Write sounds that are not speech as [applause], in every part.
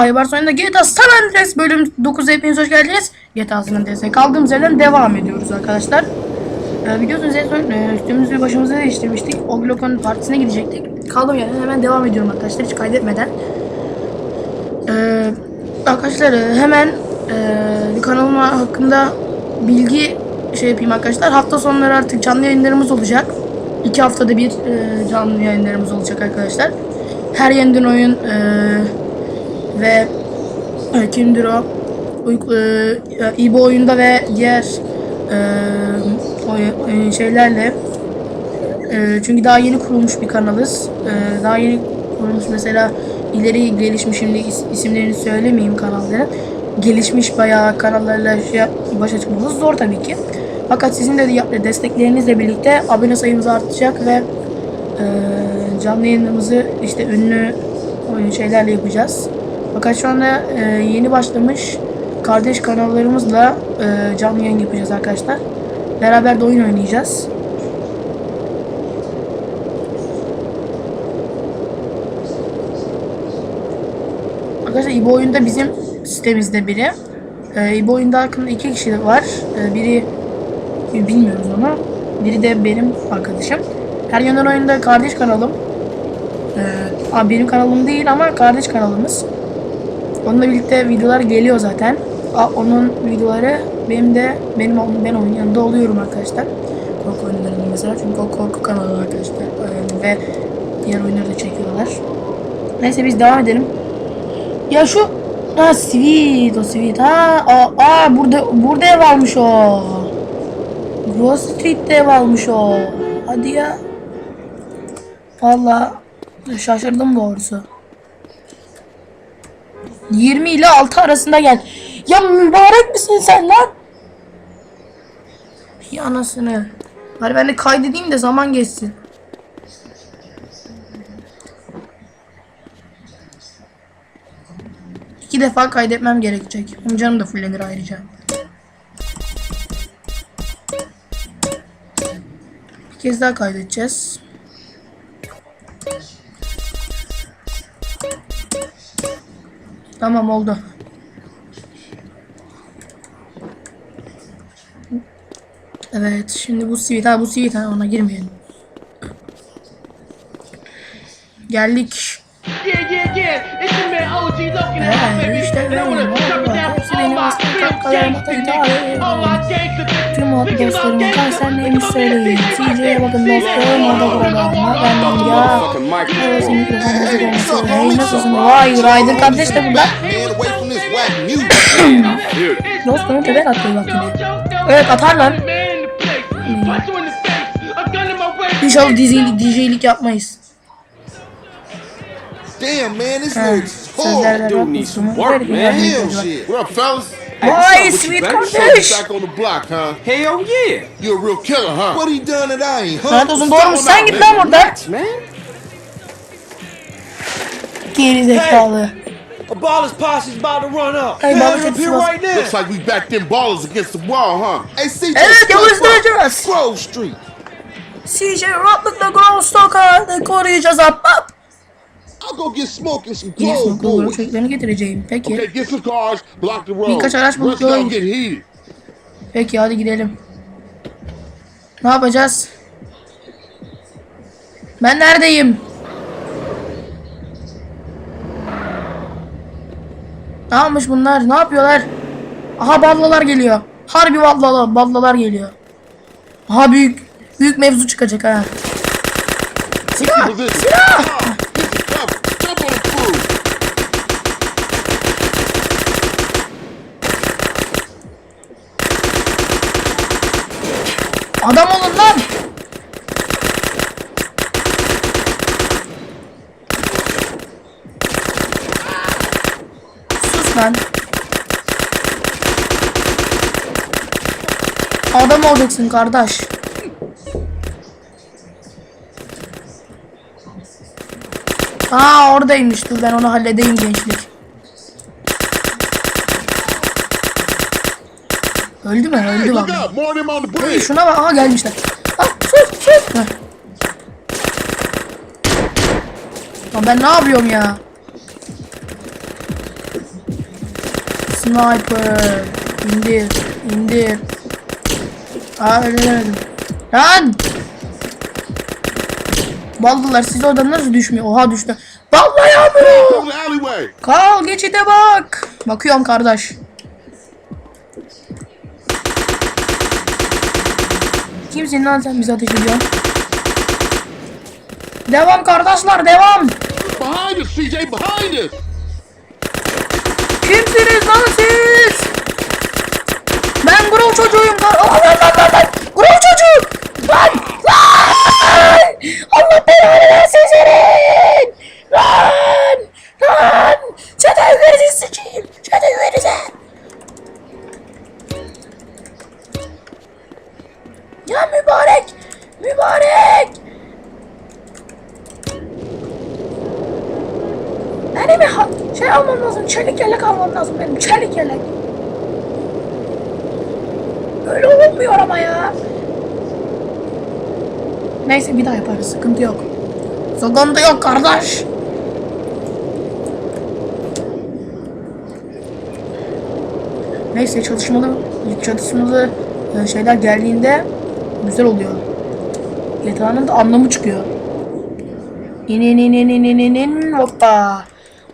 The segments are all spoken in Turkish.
Aybars oyunda GTA San Andreas bölüm 9 hepiniz hoş geldiniz. GTA San Andreas'e kaldığımız yerden devam ediyoruz arkadaşlar. Ee, biliyorsunuz en son e, üstümüzü başımızı değiştirmiştik. O partisine gidecektik. Kaldığım yerden hemen devam ediyorum arkadaşlar hiç kaydetmeden. Ee, arkadaşlar e, hemen e, kanalıma hakkında bilgi şey yapayım arkadaşlar. Hafta sonları artık canlı yayınlarımız olacak. İki haftada bir e, canlı yayınlarımız olacak arkadaşlar. Her yeniden oyun e, ve e, kimdir o? Uyku, e, İbo oyunda ve diğer e, e, şeylerle e, çünkü daha yeni kurulmuş bir kanalız. E, daha yeni kurulmuş mesela ileri gelişmiş şimdi is- isimlerini söylemeyeyim kanalların. Gelişmiş bayağı kanallarla şey, başa çıkmamız zor tabii ki. Fakat sizin de desteklerinizle birlikte abone sayımız artacak ve e, canlı yayınımızı işte ünlü oyun şeylerle yapacağız. Fakat şu anda e, yeni başlamış kardeş kanallarımızla e, canlı yayın yapacağız arkadaşlar. Beraber de oyun oynayacağız. Arkadaşlar İbo oyunda bizim sitemizde biri. Ee, İbo oyunda hakkında iki kişi var. Ee, biri bilmiyoruz onu. Biri de benim arkadaşım. Her yönden oyunda kardeş kanalım. Abi benim kanalım değil ama kardeş kanalımız. Onunla birlikte videolar geliyor zaten. Onun videoları benim de benim ben onun yanında oluyorum arkadaşlar. Korku oyunlarında mesela çünkü o korku kanalı arkadaşlar Ee, ve diğer oyunları da çekiyorlar. Neyse biz devam edelim. Ya şu ha Sweet o Sweet ha aa, aa burada burada ev almış o. Grove Street'te ev almış o. Hadi ya. Vallahi şaşırdım doğrusu. 20 ile 6 arasında gel. Ya mübarek misin sen lan? Ya anasını. Bari ben de kaydedeyim de zaman geçsin. İki defa kaydetmem gerekecek. Hem canım da fullenir ayrıca. Bir kez daha kaydedeceğiz. Tamam oldu. Evet şimdi bu sivit ha bu sivit ha ona girmeyelim. Geldik. Yeah, yeah, yeah. It's your man OG my baby. işte And I wanna benim drop it oğlum. down Hepsi for all benim my aslında real kankalarım, gangster hatta niggas. idare All my gangster Tüm o look at my söyleyin. CJ'ye bakın dostlarım o da burada ama ben ya. Arası mikrofon hazır olması. Hey nasılsın? Vay Ryder kardeş de burada. Dostlarım tebek atıyor bak yine. Evet atarlar. İnşallah DJ, DJ'lik yapmayız. Damn, man, this Ha, says that that needs some work, man. Hell shit. What up, fellas? Boy, sweet cornfish. back on the block, huh? Hell yeah. You a real killer, huh? What he done that I ain't, huh? Santos não dorme sangue, não, Relax, man. Que ele fala. A baller's posse's about to run up. Hey, They're up here right now. Looks like we backed them ballers against the wall, huh? Hey, CJ, hey, that was dangerous. Grove Street. CJ, up with the ground stalker. They called each other up. I'll go get smoke and some Yine Grove smoke olur boys. çocuklarını getireceğim. Peki. Okay, get some cars, block the road. Birkaç araç bulup Let's not get heated. Peki hadi gidelim. Ne yapacağız? Ben neredeyim? Ne yapmış bunlar? Ne yapıyorlar? Aha ballalar geliyor. Harbi ballalar, ballalar geliyor. Aha büyük büyük mevzu çıkacak ha. Silah! Silah! Ah, Get the cover. Jump on the crew. Adam olun lan! Sus lan. Adam olacaksın kardeş. Aa oradaymış dur ben onu halledeyim gençlik. Öldü mü? Öldü vallahi. the Hey, şuna bak. Aha gelmişler. Ah sus sus. Lan ben ne yapıyorum ya? Sniper. İndir. indir. Aa ölemedim. Lan! Baldılar siz oradan nasıl düşmüyor? Oha düştü. The alleyway. Kal geçide bak. Bakıyorum kardeş. Kimsin lan sen bize ateş ediyorsun? Devam kardeşler devam. Behind us, CJ, behind us. Kimsiniz lan siz? Ben Grov çocuğuyum. Lan lan lan lan lan. Grov çocuğu. Lan lan. Allah belanı versin senin. Lan lan. Çete yüzünüzü sıçayım. Lazım. Çelik yelek almam lazım benim. Çelik yelek. Öyle olmuyor ama ya. Neyse bir daha yaparız. Sıkıntı yok. Sıkıntı yok kardeş. Neyse çalışmalı çalışmalı e, şeyler geldiğinde güzel oluyor. GTA'nın da anlamı çıkıyor. İn in in in in in in hoppa.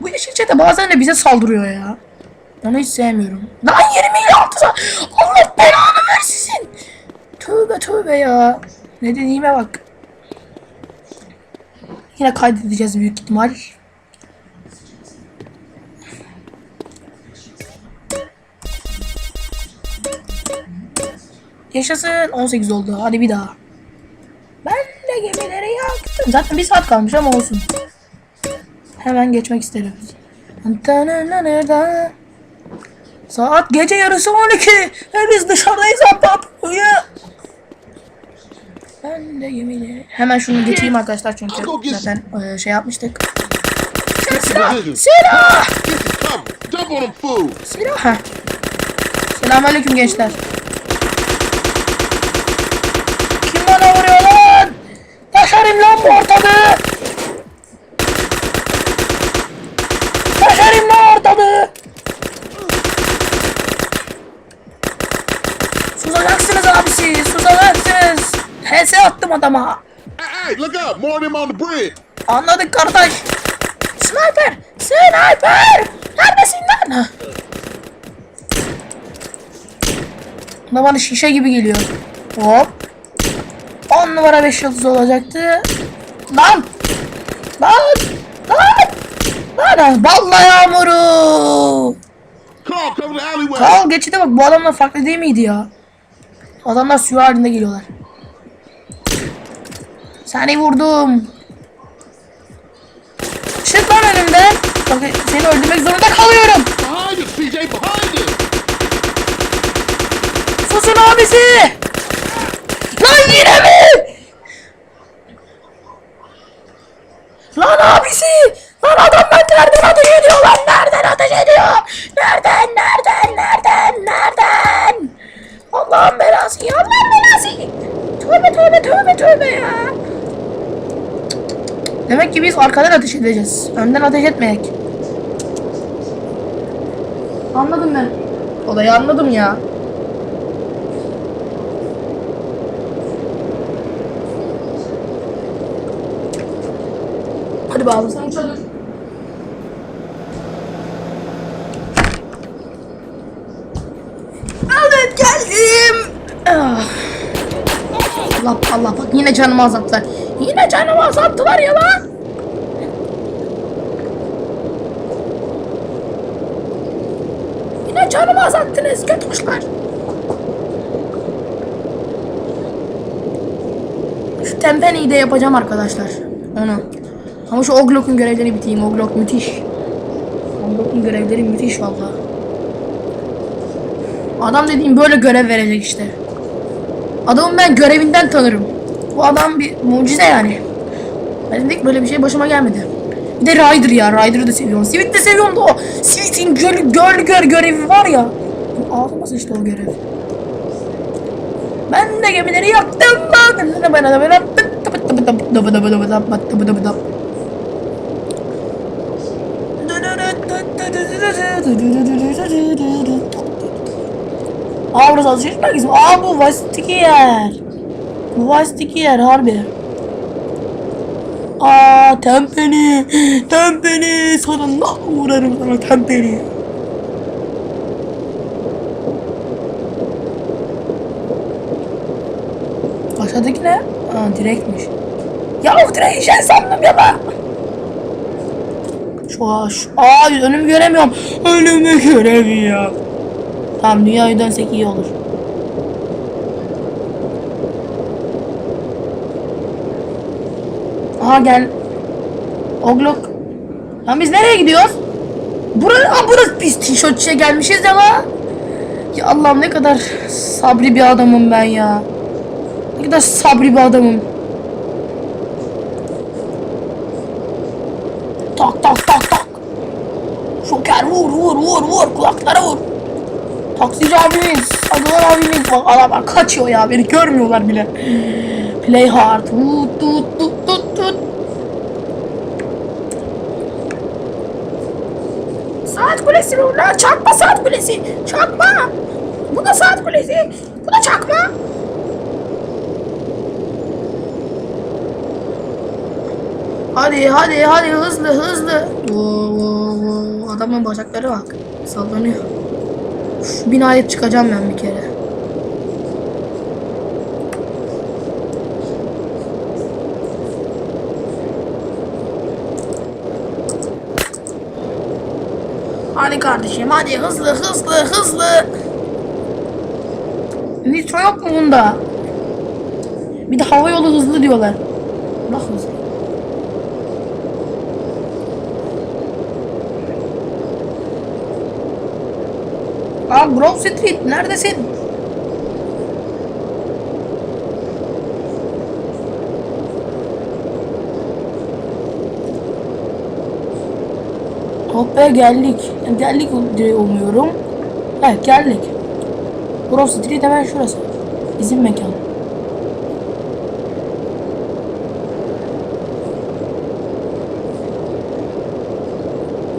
Bu yeşil çete bazen de bize saldırıyor ya. Onu hiç sevmiyorum. Lan 26 saat. Allah belanı versin. Tövbe tövbe ya. Ne dediğime bak. Yine kaydedeceğiz büyük ihtimal. Yaşasın 18 oldu. Hadi bir daha. Ben de gemileri yaktım. Zaten bir saat kalmış ama olsun. Hemen geçmek isterim. Saat gece yarısı 12. Ve biz dışarıdayız ahbap. Uyu. Ben de gemileri... Hemen şunu geçeyim arkadaşlar çünkü zaten e, şey yapmıştık. Silah! Silah! Silah! Heh. Selamünaleyküm gençler. Kim bana vuruyor lan? Taşarım lan bu ortalığı! Taşarım lan ortalığı! Abisi, susacaksınız. HS attım adama. Hey, hey, look out. More of them on the bridge. Anladık kardeş. Sniper! Sniper! Neredesin lan? Buna bana şişe gibi geliyor. Hop. 10 numara 5 yıldız olacaktı. Lan! Lan! Lan! Lan! Balla yağmuru! Kal geçide bak bu adamlar farklı değil miydi ya? Adamlar suyu halinde geliyorlar. Seni vurdum. Çık lan önümden. Bak seni öldürmek zorunda kalıyorum. Us, CJ, behind us. Susun abisi. Lan yine mi? Lan abisi. Lan adamlar nereden ateş ediyor lan? Nereden ateş ediyor? Nereden? Nereden? Nereden? Nereden? Allah'ın belası ya. Allah'ın belası. Tövbe tövbe tövbe tövbe ya. Demek ki biz arkadan ateş edeceğiz. Önden ateş etmeyek. Anladım ben. Olayı anladım ya. Hadi bakalım sen uça dur. Evet geldim. Ah. Allah Allah bak yine canımı azalttılar. Yine canımı azalttılar ya lan. Yine canımı azalttınız kötü kuşlar. Şu Tempeni'yi de yapacağım arkadaşlar. Onu. Ama şu Oglok'un görevlerini bitireyim. Oglok müthiş. Oglok'un görevleri müthiş valla. Adam dediğim böyle görev verecek işte. Adamı ben görevinden tanırım. Bu adam bir mucize yani. Ben dedik böyle bir şey başıma gelmedi. Bir de Ryder ya. Ryder'ı da seviyorum. Sivit de seviyorum da o Sivit'in göl, göl gör görevi var ya. Ağzıma sıçtı o görev. Ben de gemileri yaktım. Aa burası alışveriş merkezi mi? Aa bu Vastiki yer. Bu Vastiki yer harbi. Aa tempeni. Tempeni. Sana nah uğrarım sana tempeni. Aşağıdaki ne? Aa direktmiş. Ya bu direkt şey sandım ya ben. Şu şu. Aa önümü göremiyorum. Önümü göremiyorum. Tamam dünyayı dönsek iyi olur. Aha gel. Oglok. Lan biz nereye gidiyoruz? Burası, aa, burası biz tişörtçiye gelmişiz ya la. Ya Allah'ım ne kadar sabri bir adamım ben ya. Ne kadar sabri bir adamım. Tak tak tak tak. Şoker vur vur vur vur kulaklara vur. Taksici abimiz, Sadılar abimiz bak adamlar kaçıyor ya beni görmüyorlar bile. Play hard. Tut tut tut tut tut. Saat kulesi ulan? Çakma saat kulesi. Çakma. Bu da saat kulesi. Bu da çakma. Hadi hadi hadi hızlı hızlı. Oo, oo, oo. Adamın bacakları bak. Sallanıyor. Şu binaya çıkacağım ben bir kere. Hadi kardeşim hadi hızlı hızlı hızlı. Nitro yok mu bunda? Bir de hava yolu hızlı diyorlar. Bak hızlı. Aa Grove Street neredesin? Oh be geldik. Geldik diye umuyorum. Evet geldik. Grove Street hemen şurası. Bizim mekan.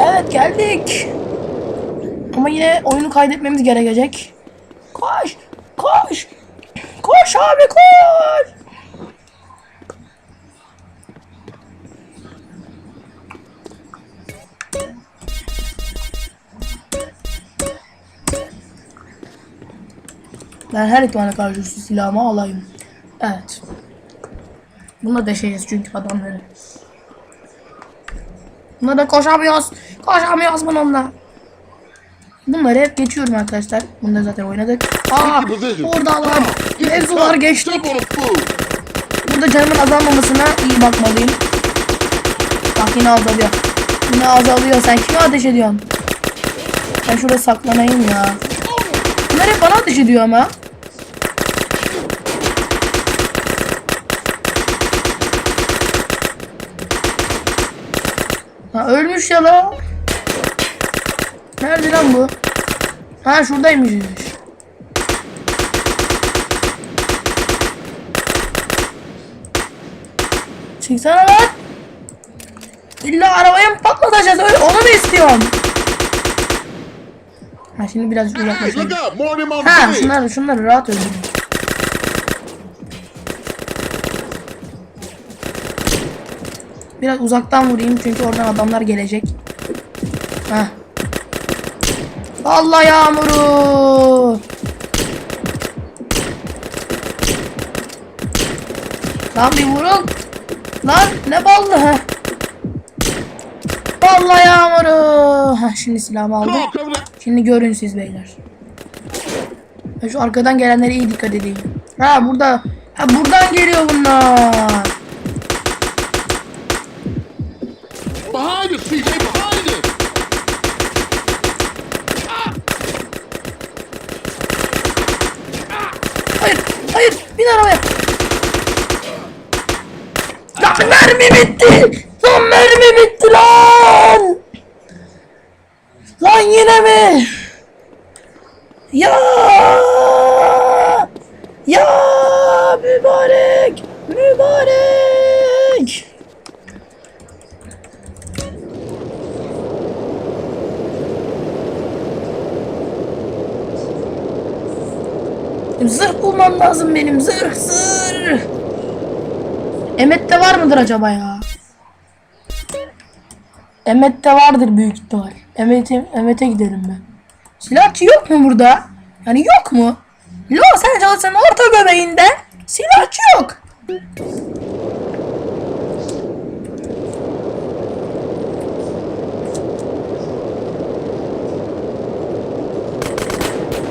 Evet geldik. Ama yine oyunu kaydetmemiz gerekecek. Koş! Koş! Koş abi koş! Ben her ihtimale karşı şu silahımı alayım. Evet. Bununla deşeceğiz çünkü adamları. Buna da koşamıyoruz. Koşamıyoruz bununla. Bunları hep geçiyorum arkadaşlar. Bunları zaten oynadık. Aa, orada lan. Mevzular geçtik. Burada canımın azalmamasına iyi bakmalıyım. Bak yine azalıyor. Yine azalıyor. Sen kime ateş ediyorsun? Ben şurada saklanayım ya. Bunlar hep bana ateş ediyor ama. Ha ölmüş ya la. Nerede lan bu? Ha şuradaymış. Çıksana lan. İlla arabayı mı patlatacağız? Öyle onu mu istiyorsun? Ha şimdi biraz uzaklaşalım. Ha şunları şunları rahat öldürün. Biraz uzaktan vurayım çünkü oradan adamlar gelecek. Heh. Allah yağmuru. Lan bir vurun. Lan ne ballı ha. Balla yağmuru. Heh, şimdi silahımı aldım. Şimdi görün siz beyler. Şu arkadan gelenlere iyi dikkat edeyim. Ha burada. Ha buradan geliyor bunlar. Behind us, Mermi bitti. Lan mermi bitti lan. Lan yine mi? Ya! Ya! Mübarek! Mübarek! Zırh bulmam lazım benim. Zırh, zırh. Emet'te var mıdır acaba ya? Emet'te vardır büyük ihtimal. Emet'e Emet'e gidelim ben. Silahçı yok mu burada? Yani yok mu? Los Angeles'ın orta göbeğinde silahçı yok.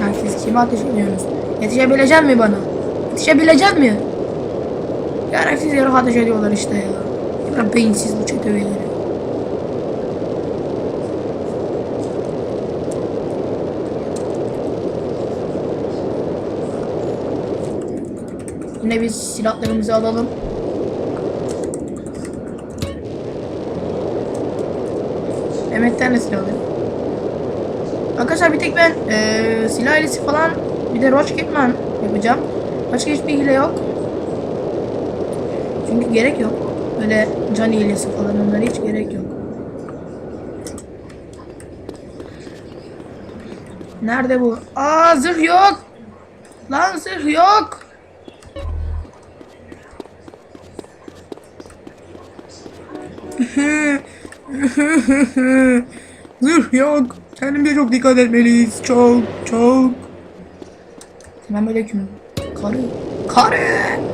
Yani siz kime ateş ediyorsunuz? Yetişebilecek mi bana? Yetişebilecek mi? Gereksiz yere ateş ediyorlar işte ya. Kadar beyinsiz bu çete üyeleri. Yine biz silahlarımızı alalım. Mehmet'ten de silah alayım. Arkadaşlar bir tek ben eee silah ailesi falan bir de Roach Kitman yapacağım. Başka hiçbir hile yok. Çünkü gerek yok. Böyle can hilesi falan onlara hiç gerek yok. Nerede bu? Aa zırh yok. Lan zırh yok. [laughs] Zırh yok. Kendimize çok dikkat etmeliyiz. Çok çok. Selamünaleyküm. Karı. Karı.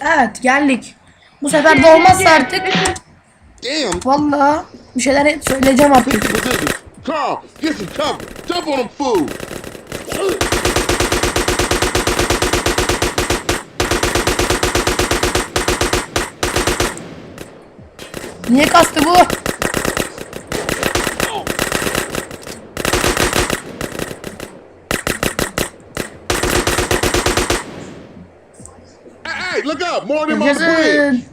Evet geldik. Bu sefer de olmazsa artık Damn. vallahi bir şeyler söyleyeceğim artık. Carl, get some cover. Jump on them fools. Niye kastı bu? Hey, look up. More on the bridge.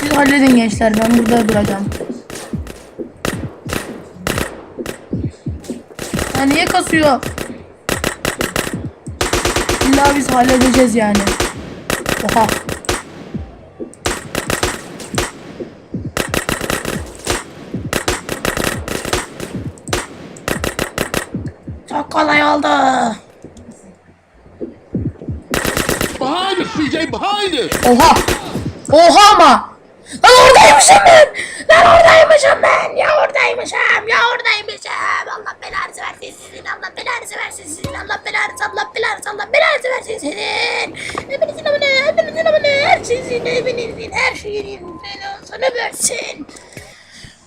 Siz halledin gençler ben burada duracağım. Ya niye kasıyor? İlla biz halledeceğiz yani. Oha. Çok kolay oldu. Behind us. Oha! Oha ama! Lan oradaymışım ben! Lan oradaymışım ben! Ya oradaymışım! Ya oradaymışım! Allah belanızı versin sizin! Allah belanızı versin sizin! Allah belanızı, Allah belanızı, Allah belanızı versin sizin! Hepinizin amına, hepinizin amına, her sizin, hepinizin, her şeyin belasını versin!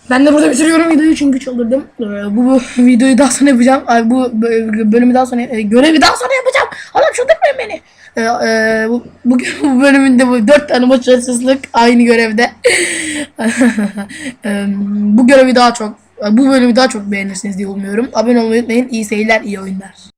Ben de burada bitiriyorum videoyu çünkü çıldırdım. Ee, bu, bu videoyu daha sonra yapacağım. Ay, bu bö- bölümü daha sonra, e, görevi daha sonra yapacağım. Ee, e, bu, [laughs] bu, bölümünde bu dört tane başarısızlık aynı görevde. Ee, [laughs] bu görevi daha çok, bu bölümü daha çok beğenirsiniz diye umuyorum. Abone olmayı unutmayın. İyi seyirler, iyi oyunlar.